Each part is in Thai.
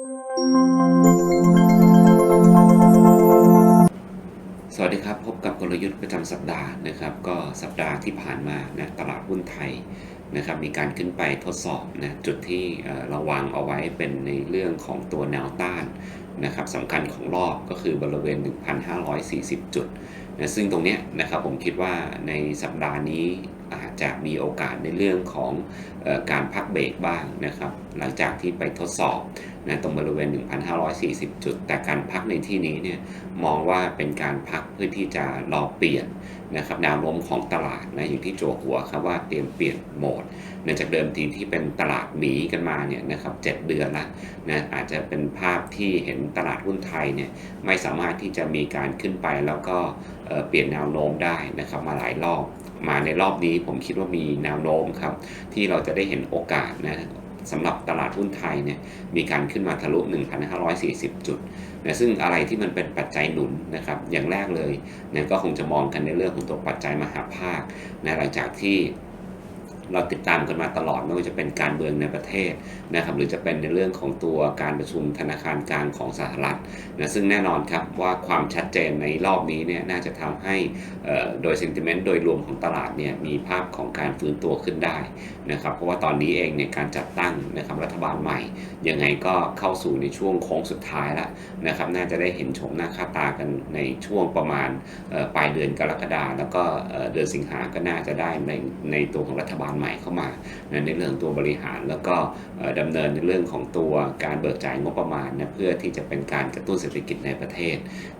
สวัสดีครับ พบกับกลยุทธ์ประจำสัปดาห์นะครับ ก็สัปดาห์ที่ผ่านมานะตลาดหุ้นไทยนะครับมีการขึ้นไปทดสอบนะจุดที่ราวางเอาไว้เป็นในเรื่องของตัวแนวต้านนะครับสำคัญของรอบก็คือบริเวณ 1,540 จุดนะซึ่งตรงเนี้ยนะครับผมคิดว่าในสัปดาห์นี้อาจจะมีโอกาสในเรื่องของอการพักเบรกบ้างนะครับ หลังจากที่ไปทดสอบ นะตรงบริเวณ 1,540 จุด แต่การพักในที่นี้เนี่ยมองว่าเป็นการพักเพื่อที่จะรอเปลี่ยนนะครับแนวโน้มของตลาดนะอย่างที่โจหัวครับว่าเตรียมเปลี่ยนโหมดเนื่องจากเดิมทีที่เป็นตลาดหมีกันมาเนี่ยนะครับเเดือนละนะอาจจะเป็นภาพที่เห็นตลาดหุ้นไทยเนี่ยไม่สามารถที่จะมีการขึ้นไปแล้วก็เเปลี่ยนแนวโน้มได้นะครับมาหลายรอบมาในรอบนี้ผมคิดว่ามีแนวโน้มครับที่เราจะได้เห็นโอกาสนะ สำหรับตลาดหุ้นไทยเนี่ยมีการขึ้นมาทะลุ 1,540 จุดนะซึ่งอะไรที่มันเป็นปัจจัยหนุนนะครับ อย่างแรกเลยนะก็คงจะมองกันในเรื่องของตัวปัจจัยมหาภาคนะหลังจากที่ เราติดตามกันมาตลอดไม่ว่าจะเป็นการเมืองในประเทศนะครับหรือจะเป็นในเรื่องของตัวการประชุมธนาคารกลางของสหรัฐนะซึ่งแน่นอนครับว่าความชัดเจนในรอบนี้เนี่ยน่าจะทำให้โดย sentiment โดยรวมของตลาดเนี่ยมีภาพของการฟื้นตัวขึ้นได้นะครับเพราะว่าตอนนี้เองเนี่ยการจัดตั้งนะครับรัฐบาลใหม่ ยังไงก็เข้าสู่ในช่วงโค้งสุดท้ายแล้วนะครับน่าจะได้เห็นชมหน้าค่าตากันในช่วงประมาณปลายเดือนกรกฎาแล้วก็เอ่อเดือนสิงหาก็น่าจะได้ในในตัวของรัฐบาลใหม่เข้ามาในเรื่องตัวบริหารแล้วก็เอ่อดำเนินในเรื่องของตัวการเบิกจ่ายงบประมาณนะเพื่อที่จะเป็นการกระตุ้นเศรษฐกิจในประเทศ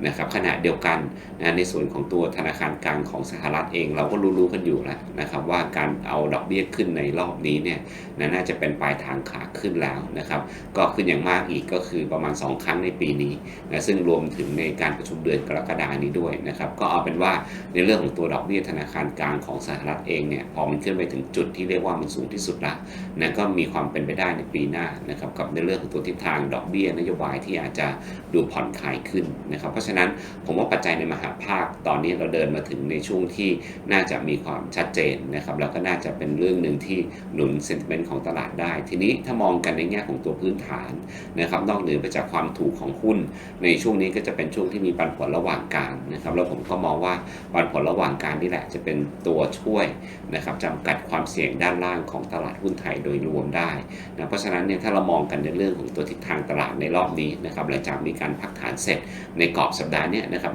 นะครับขณะเดียวกันนะในส่วนของตัวธนาคารกลางของสหรัฐเองเราก็รู้ๆกันอยู่แล้วนะครับว่าการเอาดอกเบี้ยขึ้นในรอบนี้เนี่ยน,น่าจะเป็นปลายทางขาขึ้นแล้วนะครับก็ขึ้นอย่างมากอีกก็คือประมาณ 2 ครั้งในปีนี้นะซึ่งรวมถึงในการประชุมเดือนกรกฎานี้ด้วยนะครับก็เอาเป็นว่าในเรื่องของตัวดอกเบี้ยธนาคารกลางของสหรัฐเองเนี่ยพอมันขึ้นไปถึงจุดที่เรียกว่ามันสูงที่สุดละนะก็มีความเป็นไปได้ในปีหน้านะครับกับในเรื่องของตัวทิศทางดอกเบี้ยนโยบายที่อาจจะดูผ่อนคลายขึ้นนะครับเพราะฉะนั้นผมว่าปัจจัยในมหาภาคตอนนี้เราเดินมาถึงในช่วงที่น่าจะมีความชัดเจนนะครับแล้วก็น่าจะเป็นเรื่องหนึ่งที่หนุนเซนติเมนต์ของตลาดได้ ทีนี้ถ้ามองกันในแง่ของตัวพื้นฐานนะครับนอกเหนือไปจากความถูกของหุ้น ในช่วงนี้ก็จะเป็นช่วงที่มีปันผลระหว่างกางนะครับแล้วผมก็มองว่าปันผลระหว่างกางนี่แหละจะเป็นตัวช่วยนะครับจำกัดความเสี่ยงด้านล่างของตลาดหุ้นไทยโดยรวมได้นะเพราะฉะนั้นเนี่ยถ้าเรามองกันในเรื่องของตัวทิศทางตลาดในรอบนี้นะครับหลังจากมีการพักฐานเสร็จในกรอบสัปดาห์นี้นะครับ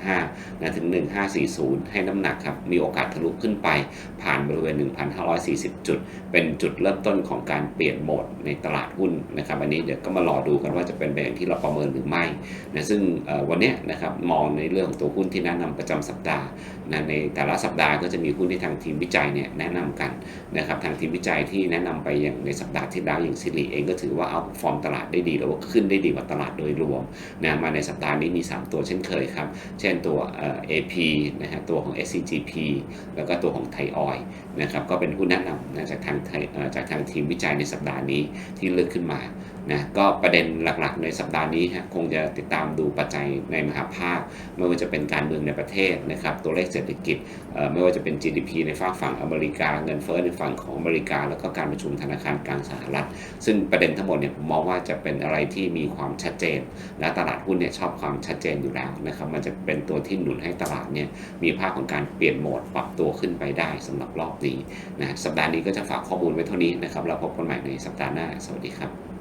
1515นะถึง 1540 ให้น้ำหนักครับ มีโอกาสทะลุขึ้นไป ผ่านบริเวณ 1,540 จุด เป็นจุดเริ่มต้นของการเปลี่ยนโหมดในตลาดหุ้นนะครับ อันนี้เดี๋ยวก็มารอดูกันว่าจะเป็นไปอย่างที่เราประเมินหรือไม่นะซึ่งวันนี้นะครับมองในเรื่องของตัวหุ้นที่แนะนำประจำสัปดาห์นะในแต่ละสัปดาห์ก็จะมีหุ้นที่ทางทีมวิจัยเนี่ยแนะนำกันนะครับทางทีมวิจัยที่แนะนำไปอย่างในสัปดาห์ที่แล้วอย่างซิลิเองก็ถือว่าเอาฟอร์มตลาดได้ดีหรือว่าขึ้นได้ดีกว่าตลาดโดยรวมนะมาในสัปดาห์นี้มี 3 ตัวเช่นเคยครับ เช่นตัวเอ่อ AP นะฮะตัวของ SCGP แล้วก็ตัวของไทยออยนะครับก็เป็นหุ้นแนะนำนะจากทางจากทางทีมวิจัยในสัปดาห์นี้ที่เลือกขึ้นมา นะก็ประเด็นหลักๆ ในสัปดาห์นี้ฮะคงจะติดตามดูปัจจัยในมหาภาค ไม่ว่าจะเป็นการเมืองในประเทศนะครับตัวเลขเศรษฐกิจไม่ว่าจะเป็น GDP ในฝั่งฝั่งอเมริกา เงินเฟ้อในฝั่งของอเมริกา แล้วก็การประชุมธนาคารกลางสหรัฐ ซึ่งประเด็นทั้งหมดเนี่ยผมมองว่าจะเป็นอะไรที่มีความชัดเจนและตลาดหุ้นเนี่ยชอบความชัดเจนอยู่แล้วนะครับมันจะเป็นตัวที่หนุนให้ตลาดเนี่ยมีภาพของการเปลี่ยนโหมดปรับตัวขึ้นไปได้สำหรับรอบนี้นะสัปดาห์นี้ก็จะฝากข้อมูลไว้เท่านี้นะครับแล้วพบกันใหม่ในสัปดาห์หน้าสวัสดีครับ